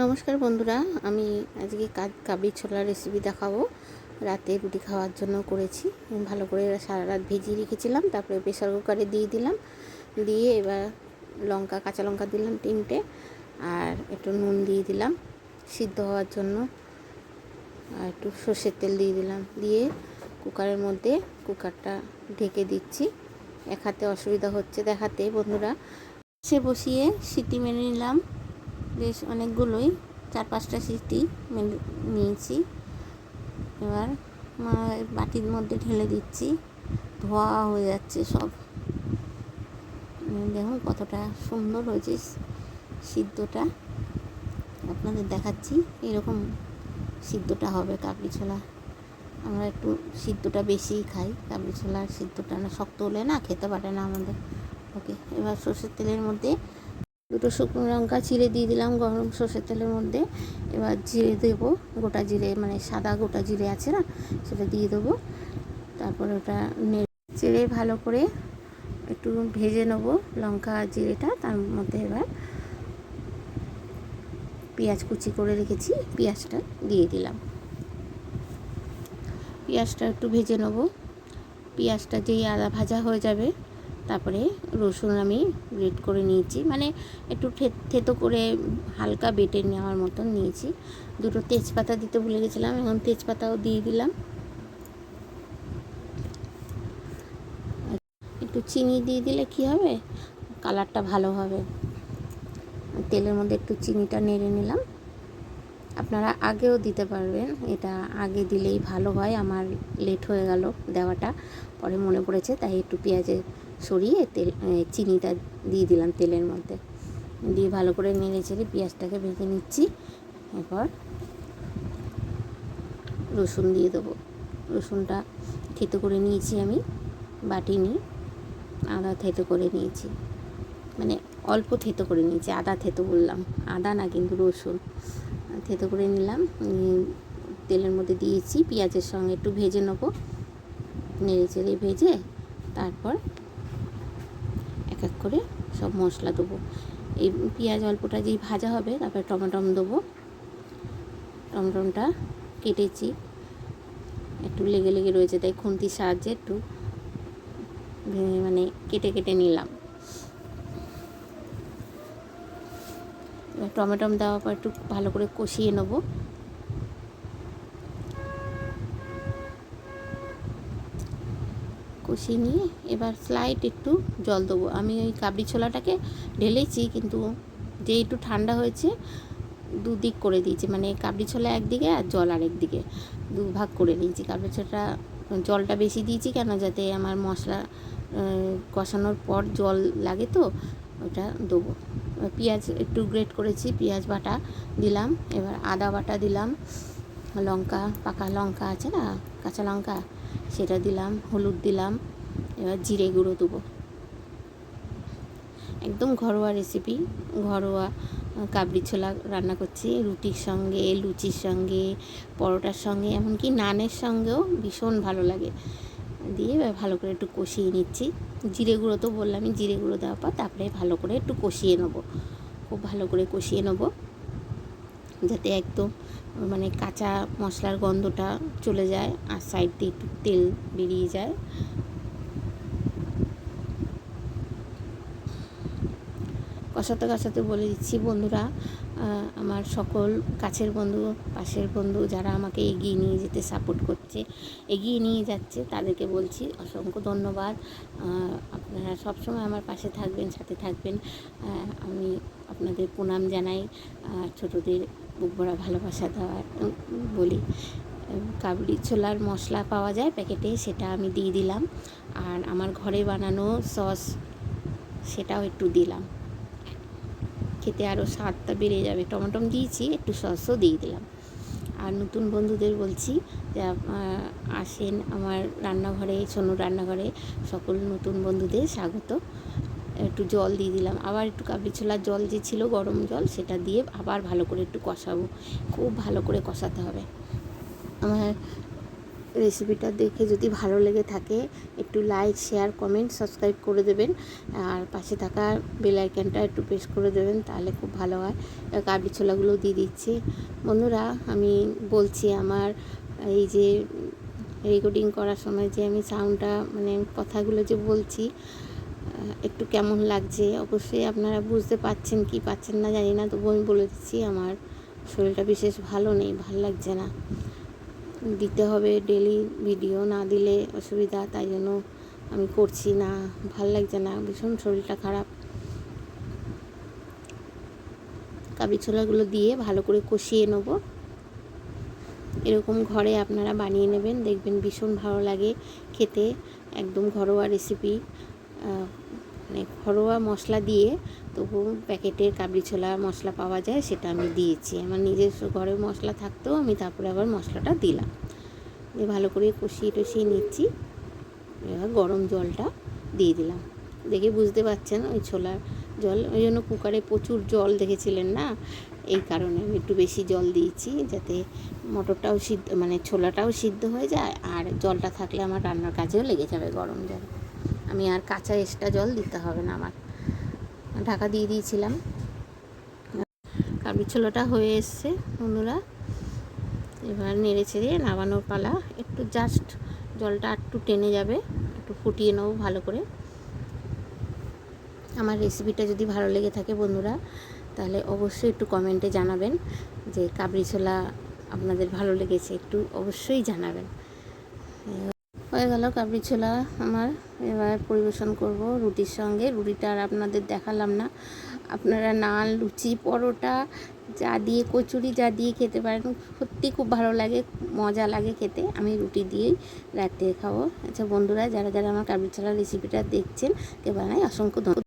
নমস্কার বন্ধুরা, আমি আজকে কাবলি ছোলার রেসিপি দেখাবো। রাতে রুটি খাওয়ার জন্য করেছি। ভালো করে সারা রাত ভিজিয়ে রেখেছিলাম, তারপরে প্রেসার কুকারে দিয়ে দিলাম। দিয়ে এবার লঙ্কা, কাঁচা লঙ্কা দিলাম তিনটে, আর একটু নুন দিয়ে দিলাম সিদ্ধ হওয়ার জন্য। আর একটু সর্ষের তেল দিয়ে দিলাম। দিয়ে কুকারের মধ্যে কুকারটা ঢেকে দিচ্ছি। এক হাতে অসুবিধা হচ্ছে দেখাতে বন্ধুরা। সে বসিয়ে সিটি মেরে নিলাম। বেশ অনেকগুলোই, চার পাঁচটা সিটি নিয়েছি। এবার বাটির মধ্যে ঢেলে দিচ্ছি। ধোয়া হয়ে যাচ্ছে সব। দেখুন কতটা সুন্দর হয়েছে সিদ্ধটা। আপনাদের দেখাচ্ছি এরকম সিদ্ধটা হবে কাবলি ছোলা। আমরা একটু সিদ্ধটা বেশিই খাই। কাবলি ছোলার সিদ্ধটা না শক্ত হলে না খেতে পারে না আমাদের। ওকে, এবার সর্ষের তেলের মধ্যে দুটো শুকনো লঙ্কা চিড়ে দিয়ে দিলাম গরম সর্ষের তেলের মধ্যে। এবার জিরে দেবো, গোটা জিরে মানে সাদা গোটা জিরে আছে না, সেটা দিয়ে দেবো। তারপরে ওটা চেড়ে ভালো করে একটু ভেজে নেব লঙ্কা জিরেটা। তার মধ্যে এবার পেঁয়াজ কুচি করে রেখেছি, পেঁয়াজটা দিয়ে দিলাম। পেঁয়াজটা একটু ভেজে নেব। পেঁয়াজটা যেই আদা ভাজা হয়ে যাবে তারপরে রসুন আমি গ্রেট করে নিয়েছি। মানে একটু থেতো করে হালকা বেটে নেওয়ার মতন নিয়েছি। দুটো তেজপাতা দিতে ভুলে গেছিলাম, এখন তেজপাতাও দিয়ে দিলাম। একটু চিনি দিয়ে দিলে কি হবে? কালারটা ভালো হবে। তেলের মধ্যে একটু চিনিটা নেড়ে নিলাম। আপনারা আগেও দিতে পারবেন। এটা আগে দিলেই ভালো হয়। আমার লেট হয়ে গেল দেওয়াটা। পরে মনে পড়েছে, তাই একটু পেঁয়াজে সরিয়ে তেল চিনিটা দিয়ে দিলাম তেলের মধ্যে। দিয়ে ভালো করে নেড়ে চেড়ে পেঁয়াজটাকে ভেজে নিচ্ছি। এরপর রসুন দিয়ে দেবো। রসুনটা থেতো করে নিয়েছি আমি, বাটি নিয়ে। আদা থেতো করে নিয়েছি। মানে অল্প থেতো করে নিয়েছি, আদা থেতো বললাম। আদা না কিন্তু রসুন। থেতো করে নিলাম তেলের মধ্যে দিয়েছি। পেঁয়াজের সঙ্গে একটু ভেজে নেব। নেড়ে চেড়ে ভেজে তারপর এক করে সব মশলা দেবো। এই পেঁয়াজ অল্পটা যেই ভাজা হবে, তারপরে টমেটম দেবো। টমেটমটা কেটেছি। একটু লেগে লেগে রয়েছে, তাই খুন্তির সাহায্যে একটু মানে কেটে কেটে নিলাম। টমেটম দেওয়ার পর একটু ভালো করে কষিয়ে নেব। কষিয়ে নিয়ে এবার স্লাইট একটু জল দেবো। আমি ওই কাবলি ছোলাটাকে ঢেলেছি, কিন্তু যে একটু ঠান্ডা হয়েছে, দুদিক করে দিয়েছি। মানে কাবলি ছোলা একদিকে আর জল আরেক দিকে দু ভাগ করে নিয়েছি। কাবলি ছোলাটা, জলটা বেশি দিয়েছি কেন? যাতে আমার মশলা কষানোর পর জল লাগে তো, ওটা দেবো। পেঁয়াজ একটু গ্রেট করেছি, পেঁয়াজ বাটা দিলাম, এবার আদা বাটা দিলাম। লঙ্কা, পাকা লঙ্কা আছে না, কাঁচা লঙ্কা? সেটা দিলাম, হলুদ দিলাম, এবার জিরে গুঁড়ো দেবো। একদম ঘরোয়া রেসিপি ঘরোয়া কাবলি ছোলা রান্না করছি। রুটির সঙ্গে, লুচির সঙ্গে, পরোটার সঙ্গে, এমনকি নানের সঙ্গেও ভীষণ ভালো লাগে। দিয়ে এবার ভালো করে একটু কষিয়ে নিচ্ছি। জিরে গুঁড়ো তো বললামই, জিরে গুঁড়ো দেওয়ার পর তারপরে ভালো করে একটু কষিয়ে নেব। খুব ভালো করে কষিয়ে নেব। যাতে একদম মানে কাঁচা মশলার গন্ধটা চলে যায় আর সাইড দিয়ে একটু তেল বেরিয়ে যায়। কষাতে কষাতে বলে দিচ্ছি, বন্ধুরা আমার সকল কাছের বন্ধু, পাশের বন্ধু যারা আমাকে এগিয়ে নিয়ে যেতে সাপোর্ট করছে, এগিয়ে নিয়ে যাচ্ছে, তাদেরকে বলছি অসংখ্য ধন্যবাদ। আপনারা সবসময় আমার পাশে থাকবেন, সাথে থাকবেন। আমি আপনাদের প্রণাম জানাই। ছোটোদের বুক ভালোবাসা দেওয়ার বলি। কাবলি ছোলার মশলা পাওয়া যায় প্যাকেটে, সেটা আমি দিয়ে দিলাম। আর আমার ঘরে বানানো সস, সেটাও একটু দিলাম। খেতে আরও স্বাদটা বেড়ে যাবে। টমেটম দিয়েছি, একটু সসও দিয়ে দিলাম। আর নতুন বন্ধুদের বলছি যে আসেন আমার রান্নাঘরে সোনু রান্নাঘরে, সকল নতুন বন্ধুদের স্বাগত। একটু জল দিয়ে দিলাম। আবার একটু কাবলি ছোলার জল যে ছিল, গরম জল, সেটা দিয়ে আবার ভালো করে একটু কষাবো। খুব ভালো করে কষাতে হবে। আমার রেসিপিটা দেখে যদি ভালো লেগে থাকে, একটু লাইক শেয়ার কমেন্ট সাবস্ক্রাইব করে দেবেন। আর পাশে থাকা বেল আইকনটা একটু প্রেস করে দেবেন, তাহলে খুব ভালো হয়। কাবলি ছোলাগুলো দিয়ে দিচ্ছি। বন্ধুরা, আমি বলছি আমার এই যে রেকর্ডিং করার সময় যে আমি সাউন্ডটা মানে কথাগুলো যে বলছি একটু কেমন লাগছে? অবশ্যই আপনারা বুঝতে পাচ্ছেন কি পাচ্ছেন না, জানি না। তবু আমি বলে দিচ্ছি, আমার শরীরটা বিশেষ ভালো নেই, ভালো লাগছে না। দিতে হবে ডেলি ভিডিও না দিলে অসুবিধা, তাই জন্য আমি করছি না। ভালো লাগছে না, ভীষণ শরীরটা খারাপ। কাবলি ছোলাগুলো দিয়ে ভালো করে কষিয়ে নেব। এরকম ঘরে আপনারা বানিয়ে নেবেন, দেখবেন ভীষণ ভালো লাগে খেতে। একদম ঘরোয়া রেসিপি মানে ঘরোয়া মশলা দিয়ে তবু প্যাকেটের কাবলি ছোলা মশলা পাওয়া যায়, সেটা আমি দিয়েছি। আমার নিজস্ব ঘরে মশলা থাকতেও আমি তারপরে আবার মশলাটা দিলাম। দিয়ে ভালো করে কষিয়ে টষিয়ে নিচ্ছি। এবার গরম জলটা দিয়ে দিলাম। দেখে বুঝতে পারছেন ওই ছোলার জল, ওই জন্য কুকারে প্রচুর জল দেখেছিলেন না? এই কারণে আমি একটু বেশি জল দিয়েছি যাতে মটরটাও সিদ্ধ মানে ছোলাটাও সিদ্ধ হয়ে যায় আর জলটা থাকলে আমার রান্নার কাজেও লেগে যাবে গরম জল। আমি আর কাঁচা এক্সট্রা জল দিতে হবে না আমার। ঢাকা দিয়ে দিয়েছিলাম। কাবলি ছোলাটা হয়ে এসছে বন্ধুরা। এবার নেড়ে ছেড়ে নামানোর পালা। একটু জাস্ট জলটা একটু টেনে যাবে। একটু ফুটিয়ে নেব ভালো করে। আমার রেসিপিটা যদি ভালো লেগে থাকে বন্ধুরা, তাহলে অবশ্যই একটু কমেন্টে জানাবেন যে কাবলি ছোলা আপনাদের ভালো লেগেছে। একটু অবশ্যই জানাবেন। হয়ে গেল কাবলি ছোলা আমার। এবার পরিবেশন করব রুটির সঙ্গে। রুটিটা আর আপনাদের দেখালাম না। আপনারা নান, লুচি, পরোটা যা দিয়ে, কচুরি যা দিয়ে খেতে পারেন, সত্যি খুব ভালো লাগে, মজা লাগে খেতে। আমি রুটি দিয়েই রাত্রে খাব। আচ্ছা বন্ধুরা, যারা যারা আমার কাবলি ছোলার রেসিপিটা দেখছেন, কে বানাই অসংখ্য